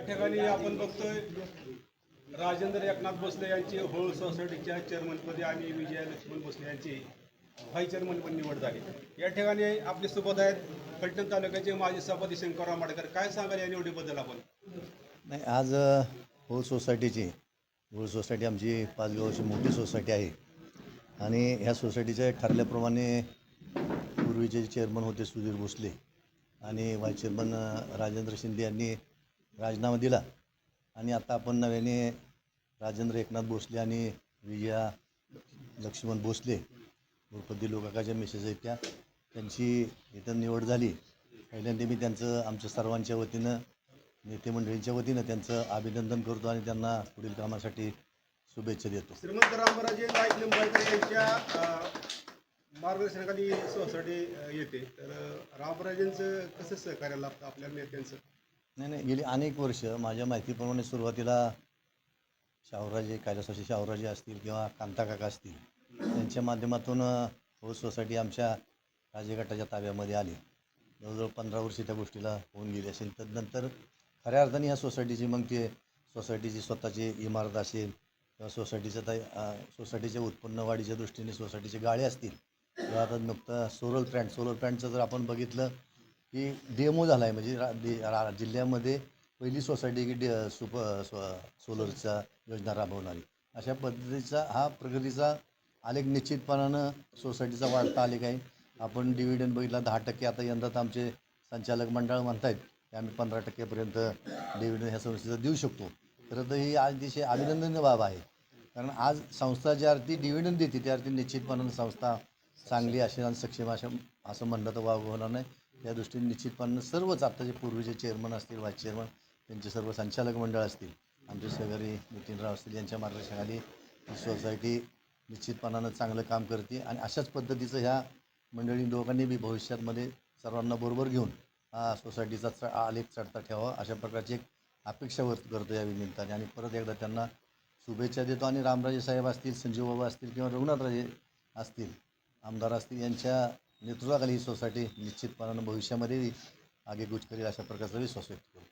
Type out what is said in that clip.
या ठिकाणी आपण बघतोय राजेंद्र एकनाथ भोसले यांची होळ सोसायटीच्या चेअरमनपदी आणि विजया लक्ष्मण भोसले यांची व्हाईस चेअरमन पण निवड झाली. या ठिकाणी आपले सोबत आहेत फलटण तालुक्याचे माजी सभापती शंकरराव माडकर काय सांगाल या निवडीबद्दल आपण? नाही आज होळ सोसायटीची होळ सोसायटी आमची पाच गावाची मोठी सोसायटी आहे. आणि ह्या सोसायटीच्या ठरल्याप्रमाणे पूर्वीचे चेअरमन होते सुधीर भोसले आणि व्हाईस चेअरमन राजेंद्र शिंदे यांनी राजीनामा दिला. आणि आता आपण नव्याने राजेंद्र एकनाथ भोसले आणि विजया लक्ष्मण भोसले उर्फ लोकाकाच्या काकाच्या मिसेस आहेत त्या. त्यांची इथं निवड झाली. पहिल्यांदा मी त्यांचं आमच्या सर्वांच्या वतीनं नेते मंडळींच्या वतीनं त्यांचं अभिनंदन करतो आणि त्यांना पुढील कामासाठी शुभेच्छा देतो. श्रीमंत रामराजे नाईक निंबाळकर यांच्या मार्गदर्शनाखाली सोसायटी येते. तर रामराजेंचं कसं सहकार्य लाभतं आपल्या नेत्यांचं? नाही नाही. गेली अनेक वर्ष माझ्या माहितीप्रमाणे सुरुवातीला शाहूराजे कायदासाचे शाहूराजे असतील किंवा कांता काका असतील त्यांच्या माध्यमातून हो सोसायटी आमच्या राजेगटाच्या ताब्यामध्ये आली. जवळजवळ पंधरा वर्षे त्या गोष्टीला होऊन गेली असेल. तर नंतर खऱ्या अर्थाने या सोसायटीची मग ते सोसायटीची स्वतःची इमारत असेल किंवा सोसायटीचं त्या सोसायटीच्या उत्पन्न वाढीच्या दृष्टीने सोसायटीचे गाळे असतील किंवा आता नुकतं सोलर प्लॅन्ट सोलर प्लॅन्टचं जर आपण बघितलं की डेमो झाला आहे म्हणजे रा, दे- रा जिल्ह्यामध्ये पहिली सोसायटी की डे सुप स्व सोलरचा योजना राबवणारी. अशा पद्धतीचा हा प्रगतीचा आलेख निश्चितपणानं सोसायटीचा वाढता आलेख आहे. आपण डिव्हिडंड बघितला दहा टक्के आता यंदा तर आमचे संचालक मंडळ म्हणतायत की आम्ही पंधरा टक्केपर्यंत डिव्हिडंड ह्या संस्थेचा देऊ शकतो. खरं तर ही आज अतिशय अभिनंदनीय बाब आहे. कारण आज संस्था ज्या अर्थी डिव्हिडंड देते त्या अर्थी निश्चितपणानं संस्था चांगली असेल आणि सक्षम अशा असं म्हणलं तर वाव होणार नाही. त्या दृष्टीने निश्चितपणानं सर्वच आत्ताचे पूर्वीचे चेअरमन असतील व्हाईस चेअरमन त्यांचे सर्व संचालक मंडळ असतील आमचे सहकारी नितीनराव असतील यांच्या मार्गदर्शनाखाली ही सोसायटी निश्चितपणानं चांगलं काम करते आणि अशाच पद्धतीचं ह्या मंडळी दोघांनी बी भविष्यातमध्ये सर्वांना बरोबर घेऊन हा सोसायटीचा च आलेख चढता ठेवा अशा प्रकारची एक अपेक्षा व्यक्त करतो या निमित्ताने. आणि परत एकदा त्यांना शुभेच्छा देतो आणि रामराजे साहेब असतील संजीव बाबा असतील किंवा रघुनाथराजे असतील आमदार असतील यांच्या नेतृत्वाखाली ही सोसायटी निश्चितपणानं भविष्यामध्येही आगेकूच करेल अशा प्रकारचा विश्वास व्यक्त करतो.